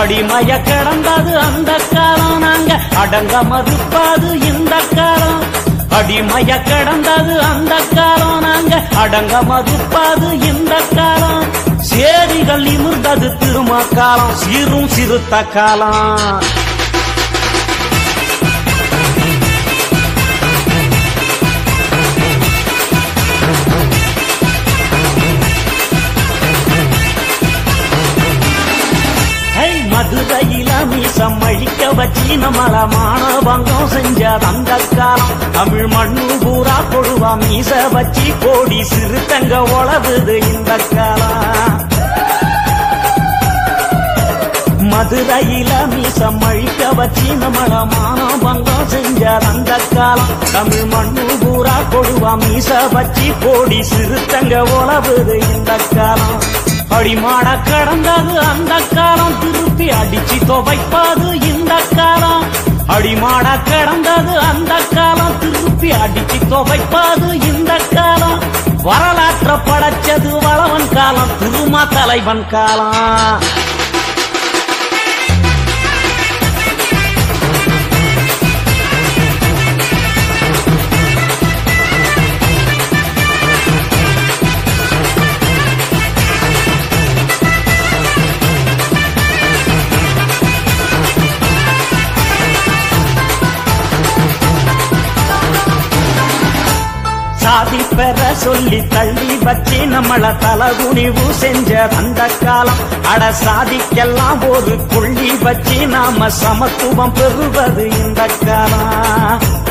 அடிமைய கடந்தது அந்த காலம். நாங்க அடங்க மறுப்பது இந்த காலம். அடிமைய கடந்தது அந்த காலம். நாங்க அடங்க மறுப்பது இந்த காலம். சேரிகள் இமிர்ந்தது திரும காலம் சீரும் சிறுத்த காலம். மதுரையில மீசம் அழிக்க வச்சு நம்மள மானவங்கம் செஞ்ச அந்த காலம் தமிழ் மண்ணு பூரா கொடுவா மீச வச்சு கோடி சிறுத்தங்க உழவுது இந்த காலம் மதுரையில மீசம் அழிக்க வச்சு நம்மள மானவங்கம் செஞ்ச அந்த காலம் தமிழ் மண்ணு பூரா கொடுவா மீச வச்சு கோடி சிறுத்தங்க உழவுது இந்த காலம் அடிமான கடந்தது அந்த காலம். திருப்பி அடி துவைப்பாது இந்த காலம். அடிமாட கடந்தது அந்த காலம். திருப்பி அடிச்சு துவைப்பாது இந்த காலம். வரலாற்ற படைச்சது வளவன் காலம் திருமா தலைவன் காலம். சாதி பெற சொல்லி தள்ளி வச்சு நம்மள தலகுனிவு செஞ்ச அந்த காலம். அட சாதிக்கெல்லாம் ஒரு புள்ளி வச்சு நாம சமத்துவம் பெறுவது இந்த காலம்.